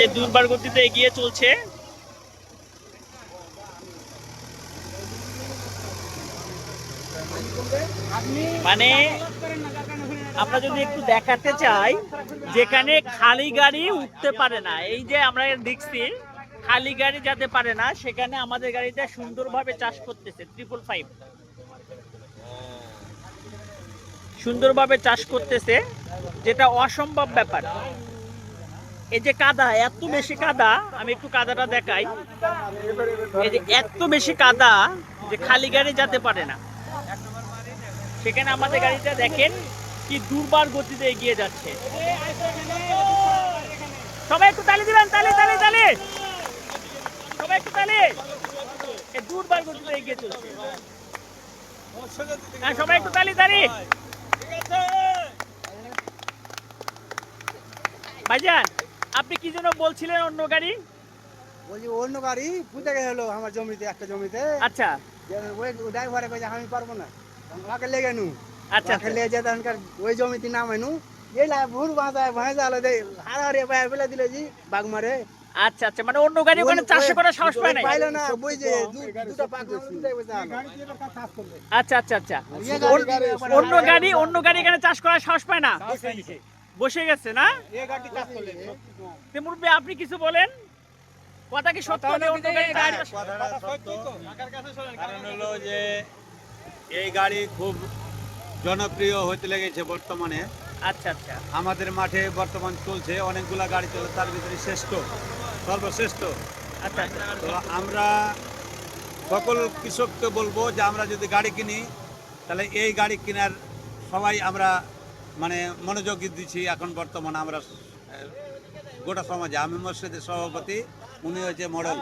যে দুর্বার গতিতে এগিয়ে চলছে। মানে আমরা যদি একটু দেখাতে চাই, যেখানে খালি গাড়ি উঠতে পারে না, এই যে আমরা দেখছি, খালি গাড়ি যেতে পারে না, সেখানে আমাদের গাড়িটা সুন্দরভাবে চাষ করতেছে ট্রিপল ফাইভ সুন্দরভাবে চাষ করতেছে, যেটা অসম্ভব ব্যাপার। এই যে কাদা, এত বেশি কাদা, আমি একটু কাদাটা দেখাই। এই যে এত বেশি কাদা যে খালি গাড়ি যেতে পারে না। সেখানে আমাদের গাড়িটা দেখেন কি দুর্বার গতিতে এগিয়ে যাচ্ছে। সবাই একটু তালি দিবেন, তালি তালি তালি। সবাই একটু তালি। দুর্বার গতিতে এগিয়ে চলছে। হ্যাঁ সবাই একটু তালি তালি। ভাইজান আপনি কি যেন বলছিলেন অন্য গাড়ি? বলছি অন্য গাড়ি পুঁতে গেল আমার জমিতে একটা জমিতে। আচ্ছা। যে ওই ড্রাইভারে কইছে আমি পারব না। আমাকে লেগে নু। আচ্ছা আমাকে লেগে যেতে এখানকার ওই জমিতে নামাই নু। এই লা ভুল বাঁধায় ভয় জালো দে হারারে বাইরে ফেলে দিলে জি বাঘ মারে। আচ্ছা আচ্ছা মানে অন্য গাড়ি ওখানে চাষ করার সাহস পায় নাই? পাইলো না বুঝ যে দুটো পাক আলো। আচ্ছা আচ্ছা আচ্ছা। অন্য- গাড়ি- অন্য গাড়ি অন্য গাড়ি এখানে চাষ করার সাহস পায় না? বসে গেছে না? মুরব্বী আপনি কিছু বলেন? কথা কি সত্য কারণ হলো যে এই গাড়ি খুব জনপ্রিয় হতে লেগেছে বর্তমানে। আচ্ছা আচ্ছা। আমাদের মাঠে বর্তমান চলছে অনেকগুলা গাড়ি চলে তার ভিতরে শ্রেষ্ঠ সর্বশ্রেষ্ঠ। আচ্ছা আচ্ছা। তো আমরা সকল কৃষককে বলব যে আমরা যদি গাড়ি কিনি তাহলে এই গাড়ি কেনার সবাই আমরা মানে মনোযোগ দিচ্ছি এখন বর্তমানে আমরা গোটা সমাজে আমি মসজিদের সভাপতি উনি হচ্ছে মডেল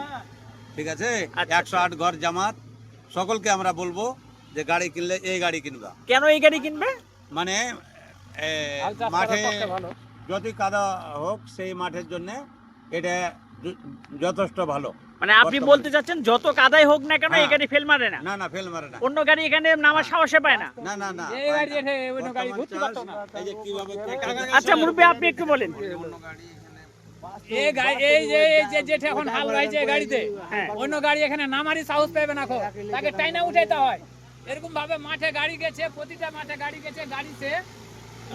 ঠিক আছে? আচ্ছা। একশো আট ঘর জামাত সকলকে আমরা বলব যে গাড়ি কিনলে এই গাড়ি কিনবা। কেন এই গাড়ি কিনবে? মানে মাঠে যদি কাদা হোক সেই মাঠের জন্য এটা যথেষ্ট ভালো। মানে আপনি বলতে চাচ্ছেন যত কাদাই হোক না কেন এই হ্যাঁ। গাড়ি ফেল মারে না। না না ফেল মারে না। অন্য গাড়ি এখানে নামার সাহসে পায় না। না না না এই গাড়ি এসে অন্য গাড়ি ঘুরতে পারতো না। এই যে কীভাবে আচ্ছা মুরব্বী আপনি একটু বলেন। এই গাড়ি এই যে এই যে যেটা এখন হাল বাইছে এই গাড়িতে হ্যাঁ। অন্য গাড়ি এখানে নামারই সাহস পাবে না খো তাকে টাইনা উঠাইতে হয়। এরকম ভাবে মাঠে গাড়ি গেছে প্রতিটা মাঠে গাড়ি গেছে গাড়িতে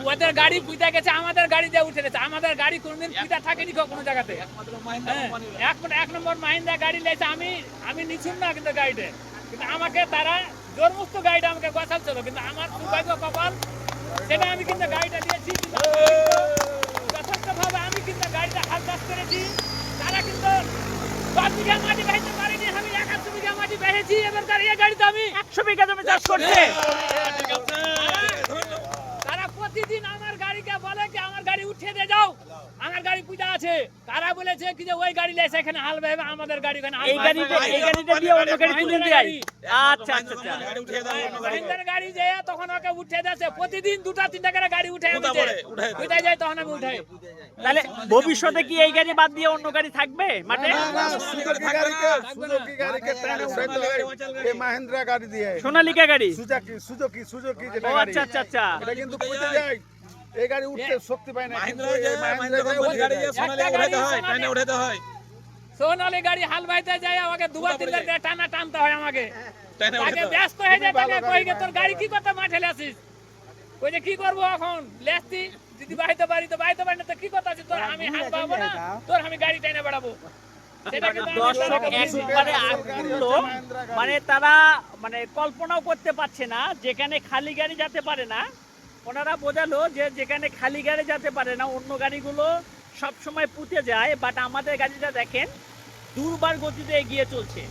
ওদের গাড়ি পুইতা গেছে আমাদের গাড়ি দিয়ে উঠে গেছে। আমাদের গাড়ি কোনদিন পুইতা থাকেনি কোনো জায়গাতে। হ্যাঁ, এক এক নম্বর মাহিন্দা গাড়ি লেছে আমি আমি নিছুন না কিন্তু গাড়িতে। কিন্তু আমাকে তারা জোর মুক্ত গাড়িটা আমাকে গছাচ্ছিল কিন্তু আমার দুর্ভাগ্য কপাল সেটা আমি কিন্তু গাড়িটা দিয়েছি। যথেষ্টভাবে আমি কিন্তু গাড়িটা হাল চাষ করেছি। তারা কিন্তু দশ বিঘা মাটি বেঁচতে পারিনি আমি একাশো বিঘা মাটি বেঁচেছি এবার তার এই গাড়িতে আমি একশো বিঘা জমি চাষ করছে তারা- তারা প্রতিদিন আমার গাড়িকে বলে কি আমার গাড়ি উঠিয়ে দিয়ে যাও আমার গাড়ি পূজা আছে। তারা বলেছে কি যে ওই গাড়ি লেছে এখানে হাল বেবে আমাদের গাড়ি হাল এই এই দিয়ে অন্য গাড়ি তুলে দিয়ে। আচ্ছা আচ্ছা আচ্ছা। গাড়ি যে তখন ওকে উঠে প্রতিদিন দুটা তিনটা করে গাড়ি উঠে উঠে যায় তখন আমি উঠাই তাহলে ভবিষ্যতে কি এই গাড়ি বাদ দিয়ে অন্য গাড়ি থাকবে মাঠে? সুজুকি গাড়িকে সুজুকি গাড়িকে টানে উঠাইতে এই মাহিন্দ্রা গাড়ি দিয়ে। সোনালিকা গাড়ি। সুজুকি সুজুকি সুজুকি আচ্ছা আচ্ছা আচ্ছা। এটা কিন্তু পুঁতে যায়। এই গাড়ি উঠতে শক্তি পায় না সোনালি গাড়ি হাল বাইতে যায় আমাকে দুবার তিনবার টানা টানতে হয় আমাকে। তাকে ব্যস্ত হয়ে যায় তাকে কই গে তোর গাড়ি কি করতে মাঠে লেছিস? কই যে কি করব এখন? লেসতি যদি বাইতে পারি তো বাইতে পারি না তো কি কথা আছে? তোর আমি হাল পাবো না তোর আমি গাড়ি টেনে বেড়াবো। মানে তারা মানে কল্পনাও করতে পারছে না যেখানে খালি গাড়ি যেতে পারে না ওনারা বোঝালো যে যেখানে খালি গাড়ি যেতে পারে না, অন্য গাড়িগুলো সবসময় পুঁতে যায় বাট আমাদের গাড়িটা দেখেন দুর্বার গতিতে এগিয়ে চলছে।